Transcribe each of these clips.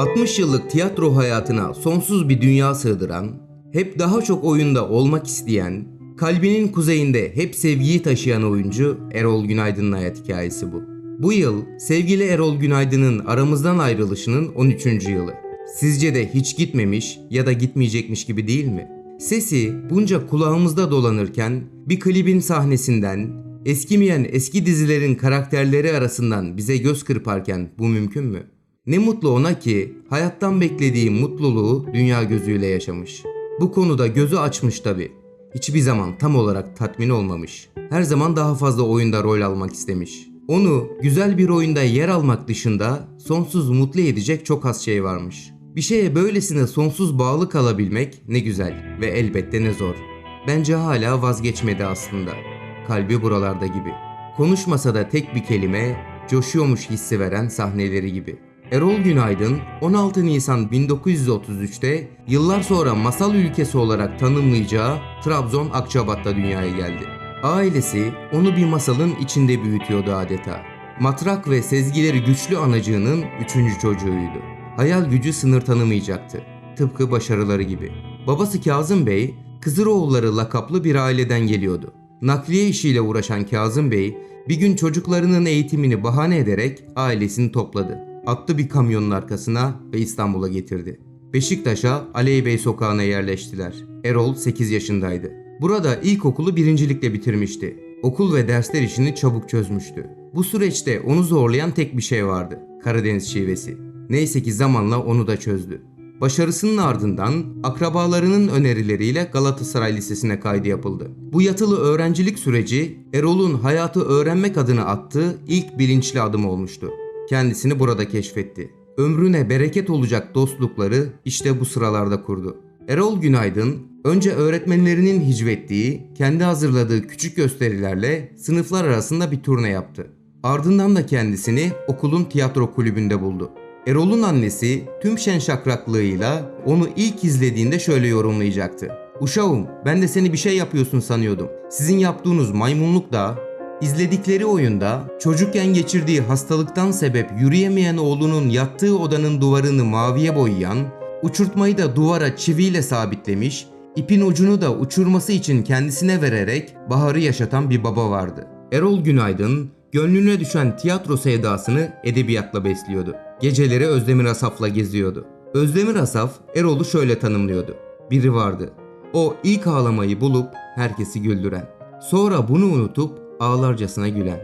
60 yıllık tiyatro hayatına sonsuz bir dünya sığdıran, hep daha çok oyunda olmak isteyen, kalbinin kuzeyinde hep sevgiyi taşıyan oyuncu Erol Günaydın'ın hayat hikayesi bu. Bu yıl sevgili Erol Günaydın'ın aramızdan ayrılışının 13. yılı. Sizce de hiç gitmemiş ya da gitmeyecekmiş gibi değil mi? Sesi bunca kulağımızda dolanırken bir klibin sahnesinden, eskimeyen eski dizilerin karakterleri arasından bize göz kırparken bu mümkün mü? Ne mutlu ona ki hayattan beklediği mutluluğu dünya gözüyle yaşamış. Bu konuda gözü açmış tabi. Hiçbir zaman tam olarak tatmin olmamış. Her zaman daha fazla oyunda rol almak istemiş. Onu güzel bir oyunda yer almak dışında sonsuz mutlu edecek çok az şey varmış. Bir şeye böylesine sonsuz bağlı kalabilmek ne güzel ve elbette ne zor. Bence hala vazgeçmedi aslında. Kalbi buralarda gibi. Konuşmasa da tek bir kelime, coşuyormuş hissi veren sahneleri gibi. Erol Günaydın 16 Nisan 1933'te yıllar sonra masal ülkesi olarak tanımlayacağı Trabzon Akçabat'ta dünyaya geldi. Ailesi onu bir masalın içinde büyütüyordu adeta. Matrak ve sezgileri güçlü anacığının üçüncü çocuğuydu. Hayal gücü sınır tanımayacaktı. Tıpkı başarıları gibi. Babası Kazım Bey, Kızıroğulları lakaplı bir aileden geliyordu. Nakliye işiyle uğraşan Kazım Bey, bir gün çocuklarının eğitimini bahane ederek ailesini topladı. Attı bir kamyonun arkasına ve İstanbul'a getirdi. Beşiktaş'a Aley Bey sokağına yerleştiler. Erol 8 yaşındaydı. Burada ilkokulu birincilikle bitirmişti. Okul ve dersler işini çabuk çözmüştü. Bu süreçte onu zorlayan tek bir şey vardı. Karadeniz şivesi. Neyse ki zamanla onu da çözdü. Başarısının ardından akrabalarının önerileriyle Galatasaray Lisesi'ne kaydı yapıldı. Bu yatılı öğrencilik süreci Erol'un hayatı öğrenmek adına attığı ilk bilinçli adım olmuştu. Kendisini burada keşfetti. Ömrüne bereket olacak dostlukları işte bu sıralarda kurdu. Erol Günaydın önce öğretmenlerinin hicvettiği, kendi hazırladığı küçük gösterilerle sınıflar arasında bir turne yaptı. Ardından da kendisini okulun tiyatro kulübünde buldu. Erol'un annesi tüm şen şakraklığıyla onu ilk izlediğinde şöyle yorumlayacaktı. Uşağım ben de seni bir şey yapıyorsun sanıyordum. Sizin yaptığınız maymunluk da izledikleri oyunda çocukken geçirdiği hastalıktan sebep yürüyemeyen oğlunun yattığı odanın duvarını maviye boyayan, uçurtmayı da duvara çiviyle sabitlemiş, ipin ucunu da uçurması için kendisine vererek Bahar'ı yaşatan bir baba vardı. Erol Günaydın gönlüne düşen tiyatro sevdasını edebiyatla besliyordu. Geceleri Özdemir Asaf'la geziyordu. Özdemir Asaf Erol'u şöyle tanımlıyordu. Biri vardı. O ilk ağlamayı bulup herkesi güldüren. Sonra bunu unutup ağlarcasına gülen.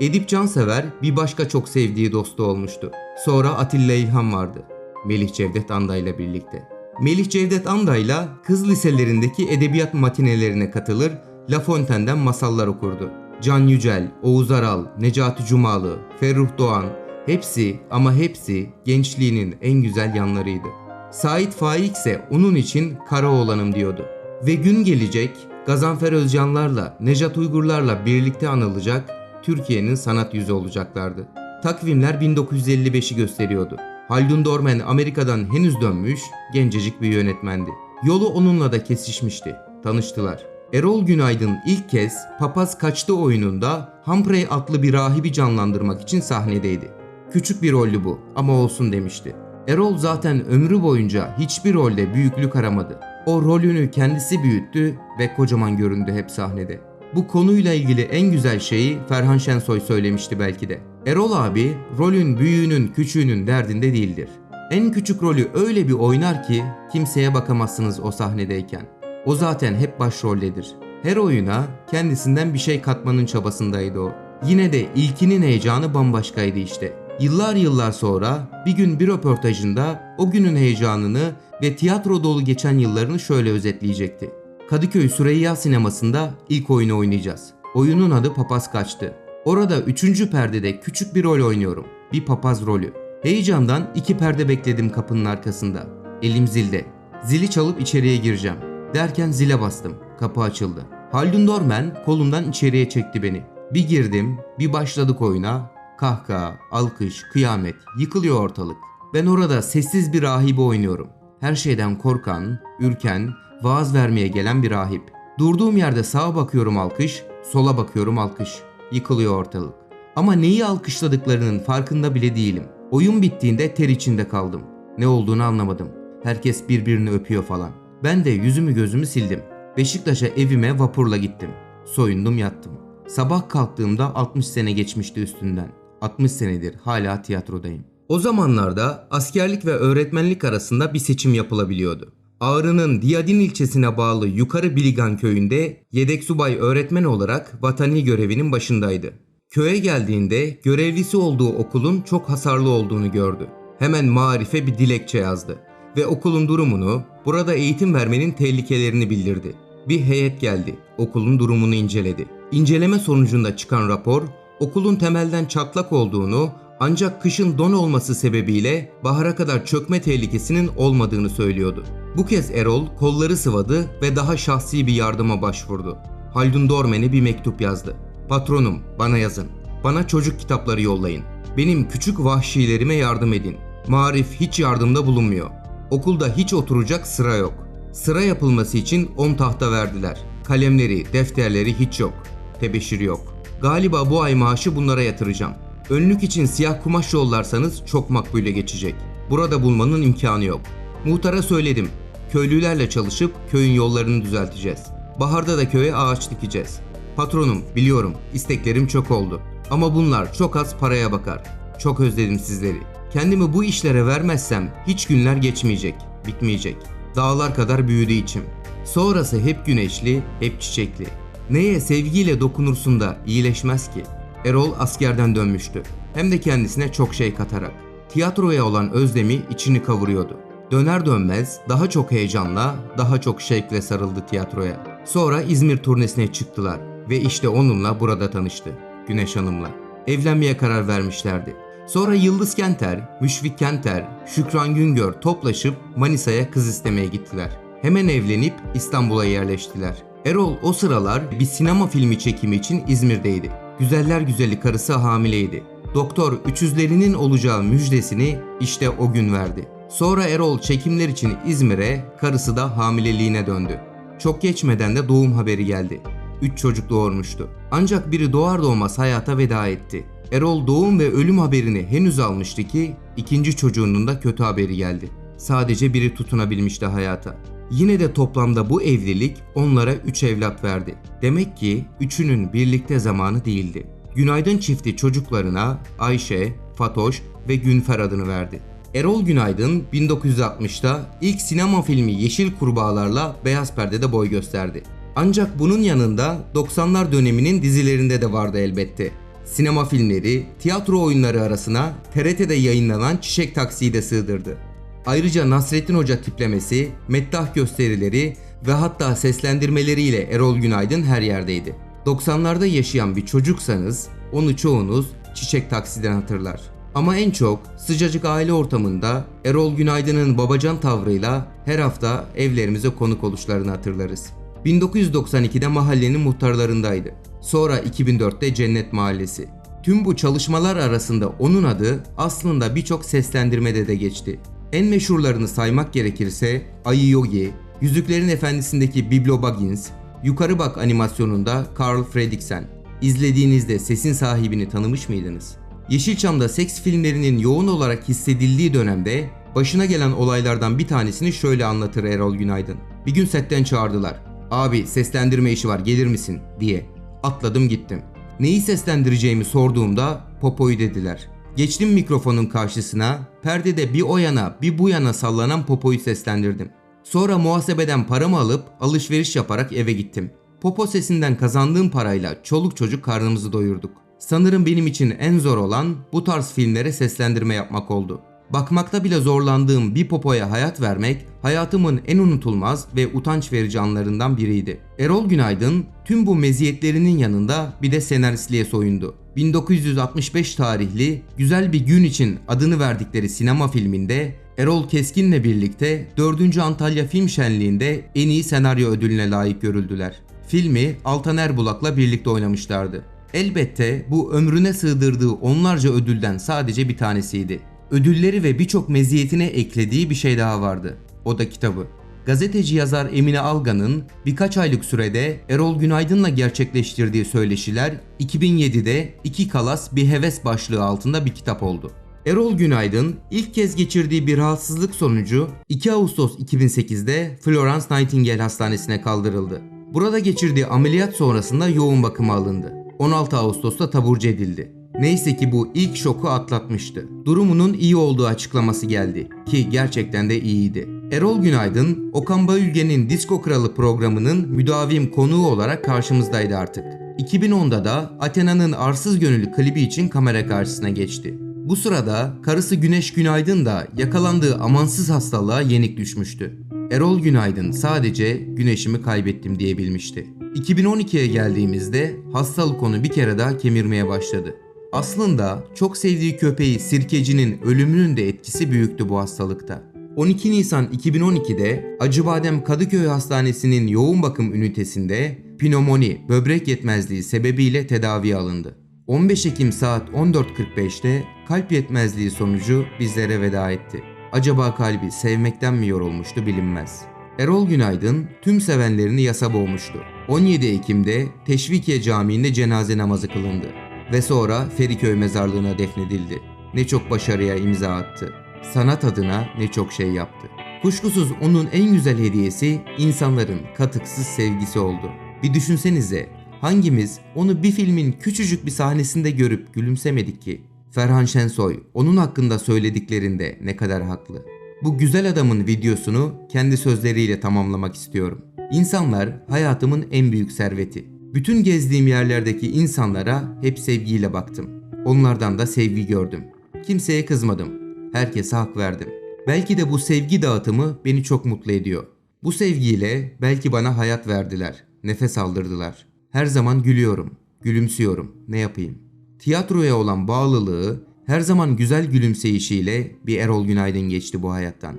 Edip Cansever bir başka çok sevdiği dostu olmuştu. Sonra Atilla İlhan vardı. Melih Cevdet Anda ile birlikte. Melih Cevdet Anda ile kız liselerindeki edebiyat matinelerine katılır, La Fontaine'den masallar okurdu. Can Yücel, Oğuz Aral, Necati Cumalı, Ferruh Doğan hepsi ama hepsi gençliğinin en güzel yanlarıydı. Sait Faik ise onun için Karaoğlanım diyordu. Ve gün gelecek Gazanfer Özcanlarla, Nejat Uygurlarla birlikte anılacak Türkiye'nin sanat yüzü olacaklardı. Takvimler 1955'i gösteriyordu. Haldun Dorman Amerika'dan henüz dönmüş, gencecik bir yönetmendi. Yolu onunla da kesişmişti. Tanıştılar. Erol Günaydın ilk kez Papaz Kaçtı oyununda Humphrey adlı bir rahibi canlandırmak için sahnedeydi. Küçük bir rollü bu ama olsun demişti. Erol zaten ömrü boyunca hiçbir rolde büyüklük aramadı. O rolünü kendisi büyüttü ve kocaman göründü hep sahnede. Bu konuyla ilgili en güzel şeyi Ferhan Şensoy söylemişti belki de. Erol abi rolün büyüğünün küçüğünün derdinde değildir. En küçük rolü öyle bir oynar ki kimseye bakamazsınız o sahnedeyken. O zaten hep başroldedir. Her oyuna kendisinden bir şey katmanın çabasındaydı o. Yine de ilkinin heyecanı bambaşkaydı işte. Yıllar yıllar sonra bir gün bir röportajında o günün heyecanını ve tiyatro dolu geçen yıllarını şöyle özetleyecekti. Kadıköy Süreyya sinemasında ilk oyunu oynayacağız. Oyunun adı Papaz Kaçtı. Orada üçüncü perdede küçük bir rol oynuyorum. Bir papaz rolü. Heyecandan iki perde bekledim kapının arkasında. Elim zilde. Zili çalıp içeriye gireceğim. Derken zile bastım. Kapı açıldı. Haldun Dorman kolumdan içeriye çekti beni. Bir girdim, bir başladık oyuna. Kahkaha, alkış, kıyamet, yıkılıyor ortalık. Ben orada sessiz bir rahibi oynuyorum. Her şeyden korkan, ürken, vaaz vermeye gelen bir rahip. Durduğum yerde sağa bakıyorum alkış, sola bakıyorum alkış. Yıkılıyor ortalık. Ama neyi alkışladıklarının farkında bile değilim. Oyun bittiğinde ter içinde kaldım. Ne olduğunu anlamadım. Herkes birbirini öpüyor falan. Ben de yüzümü gözümü sildim. Beşiktaş'a evime vapurla gittim. Soyundum yattım. Sabah kalktığımda 60 sene geçmişti üstünden. 60 senedir hala tiyatrodayım. O zamanlarda askerlik ve öğretmenlik arasında bir seçim yapılabiliyordu. Ağrı'nın Diyadin ilçesine bağlı Yukarı Biligan köyünde yedek subay öğretmen olarak vatani görevinin başındaydı. Köye geldiğinde görevlisi olduğu okulun çok hasarlı olduğunu gördü. Hemen marife bir dilekçe yazdı ve okulun durumunu, burada eğitim vermenin tehlikelerini bildirdi. Bir heyet geldi, okulun durumunu inceledi. İnceleme sonucunda çıkan rapor, okulun temelden çatlak olduğunu ancak kışın don olması sebebiyle bahara kadar çökme tehlikesinin olmadığını söylüyordu. Bu kez Erol kolları sıvadı ve daha şahsi bir yardıma başvurdu. Haldun Dormen'e bir mektup yazdı. Patronum, bana yazın. Bana çocuk kitapları yollayın. Benim küçük vahşilerime yardım edin. Marif hiç yardımda bulunmuyor. Okulda hiç oturacak sıra yok. Sıra yapılması için 10 tahta verdiler. Kalemleri, defterleri hiç yok. Tebeşir yok. Galiba bu ay maaşı bunlara yatıracağım. Önlük için siyah kumaş yollarsanız çok makbule geçecek. Burada bulmanın imkanı yok. Muhtara söyledim. Köylülerle çalışıp köyün yollarını düzelteceğiz. Baharda da köye ağaç dikeceğiz. Patronum, biliyorum, isteklerim çok oldu. Ama bunlar çok az paraya bakar. Çok özledim sizleri. Kendimi bu işlere vermezsem hiç günler geçmeyecek, bitmeyecek. Dağlar kadar büyüdü içim. Sonrası hep güneşli, hep çiçekli. Neye sevgiyle dokunursun da iyileşmez ki? Erol askerden dönmüştü. Hem de kendisine çok şey katarak. Tiyatroya olan özlemi içini kavuruyordu. Döner dönmez daha çok heyecanla, daha çok şevkle sarıldı tiyatroya. Sonra İzmir turnesine çıktılar ve işte onunla burada tanıştı. Güneş Hanım'la. Evlenmeye karar vermişlerdi. Sonra Yıldız Kenter, Müşfik Kenter, Şükran Güngör toplaşıp Manisa'ya kız istemeye gittiler. Hemen evlenip İstanbul'a yerleştiler. Erol o sıralar bir sinema filmi çekimi için İzmir'deydi. Güzeller güzeli karısı hamileydi. Doktor üçüzlerinin olacağı müjdesini işte o gün verdi. Sonra Erol çekimler için İzmir'e, karısı da hamileliğine döndü. Çok geçmeden de doğum haberi geldi. 3 çocuk doğurmuştu. Ancak biri doğar doğmaz hayata veda etti. Erol doğum ve ölüm haberini henüz almıştı ki ikinci çocuğunun da kötü haberi geldi. Sadece biri tutunabilmişti hayata. Yine de toplamda bu evlilik onlara 3 evlat verdi. Demek ki üçünün birlikte zamanı değildi. Günaydın çifti çocuklarına Ayşe, Fatoş ve Günfer adını verdi. Erol Günaydın 1960'ta ilk sinema filmi Yeşil Kurbağalarla beyaz perdede boy gösterdi. Ancak bunun yanında 90'lar döneminin dizilerinde de vardı elbette. Sinema filmleri, tiyatro oyunları arasına TRT'de yayınlanan Çiçek Taksi'yi de sığdırdı. Ayrıca Nasrettin Hoca tiplemesi, meddah gösterileri ve hatta seslendirmeleriyle Erol Günaydın her yerdeydi. 90'larda yaşayan bir çocuksanız onu çoğunuz Çiçek Taksi'den hatırlar. Ama en çok sıcacık aile ortamında Erol Günaydın'ın babacan tavrıyla her hafta evlerimize konuk oluşlarını hatırlarız. 1992'de mahallenin muhtarlarındaydı. Sonra 2004'te Cennet Mahallesi. Tüm bu çalışmalar arasında onun adı aslında birçok seslendirmede de geçti. En meşhurlarını saymak gerekirse Ayı Yogi, Yüzüklerin Efendisi'ndeki Biblo Baggins, Yukarı Bak animasyonunda Carl Fredriksen. İzlediğinizde sesin sahibini tanımış mıydınız? Yeşilçam'da seks filmlerinin yoğun olarak hissedildiği dönemde başına gelen olaylardan bir tanesini şöyle anlatır Erol Günaydın. Bir gün setten çağırdılar. Abi seslendirme işi var gelir misin diye. Atladım gittim. Neyi seslendireceğimi sorduğumda Popo'yu dediler. Geçtim mikrofonun karşısına, perdede bir o yana bir bu yana sallanan Popo'yu seslendirdim. Sonra muhasebeden paramı alıp alışveriş yaparak eve gittim. Popo sesinden kazandığım parayla çoluk çocuk karnımızı doyurduk. Sanırım benim için en zor olan bu tarz filmlere seslendirme yapmak oldu. Bakmakta bile zorlandığım bir popoya hayat vermek hayatımın en unutulmaz ve utanç verici anlarından biriydi. Erol Günaydın tüm bu meziyetlerinin yanında bir de senaristliğe soyundu. 1965 tarihli Güzel Bir Gün için adını verdikleri sinema filminde Erol Keskin'le birlikte 4. Antalya Film Şenliği'nde en iyi senaryo ödülüne layık görüldüler. Filmi Altan Erbulak'la birlikte oynamışlardı. Elbette bu ömrüne sığdırdığı onlarca ödülden sadece bir tanesiydi. Ödülleri ve birçok meziyetine eklediği bir şey daha vardı. O da kitabı. Gazeteci yazar Emine Algan'ın birkaç aylık sürede Erol Günaydın'la gerçekleştirdiği söyleşiler 2007'de İki Kalas Bir Heves başlığı altında bir kitap oldu. Erol Günaydın ilk kez geçirdiği bir rahatsızlık sonucu 2 Ağustos 2008'de Florence Nightingale Hastanesi'ne kaldırıldı. Burada geçirdiği ameliyat sonrasında yoğun bakıma alındı. 16 Ağustos'ta taburcu edildi. Neyse ki bu ilk şoku atlatmıştı. Durumunun iyi olduğu açıklaması geldi ki gerçekten de iyiydi. Erol Günaydın, Okan Bayülgen'in Disko Kralı programının müdavim konuğu olarak karşımızdaydı artık. 2010'da da Athena'nın Arsız Gönüllü klibi için kamera karşısına geçti. Bu sırada karısı Güneş Günaydın da yakalandığı amansız hastalığa yenik düşmüştü. Erol Günaydın sadece güneşimi kaybettim diyebilmişti. 2012'ye geldiğimizde hastalık onu bir kere daha kemirmeye başladı. Aslında çok sevdiği köpeği Sirkeci'nin ölümünün de etkisi büyüktü bu hastalıkta. 12 Nisan 2012'de Acıbadem Kadıköy Hastanesi'nin yoğun bakım ünitesinde pnömoni, böbrek yetmezliği sebebiyle tedaviye alındı. 15 Ekim saat 14.45'te kalp yetmezliği sonucu bizlere veda etti. Acaba kalbi sevmekten mi yorulmuştu bilinmez. Erol Günaydın tüm sevenlerini yasa boğmuştu. 17 Ekim'de Teşvikiye Camii'nde cenaze namazı kılındı ve sonra Feriköy mezarlığına defnedildi. Ne çok başarıya imza attı. Sanat adına ne çok şey yaptı. Kuşkusuz onun en güzel hediyesi insanların katıksız sevgisi oldu. Bir düşünsenize hangimiz onu bir filmin küçücük bir sahnesinde görüp gülümsemedik ki? Ferhan Şensoy onun hakkında söylediklerinde ne kadar haklı. Bu güzel adamın videosunu kendi sözleriyle tamamlamak istiyorum. İnsanlar hayatımın en büyük serveti. Bütün gezdiğim yerlerdeki insanlara hep sevgiyle baktım. Onlardan da sevgi gördüm. Kimseye kızmadım. Herkese hak verdim. Belki de bu sevgi dağıtımı beni çok mutlu ediyor. Bu sevgiyle belki bana hayat verdiler. Nefes aldırdılar. Her zaman gülüyorum. Gülümsüyorum. Ne yapayım? Tiyatroya olan bağlılığı her zaman güzel gülümseyişiyle bir Erol Günaydın geçti bu hayattan.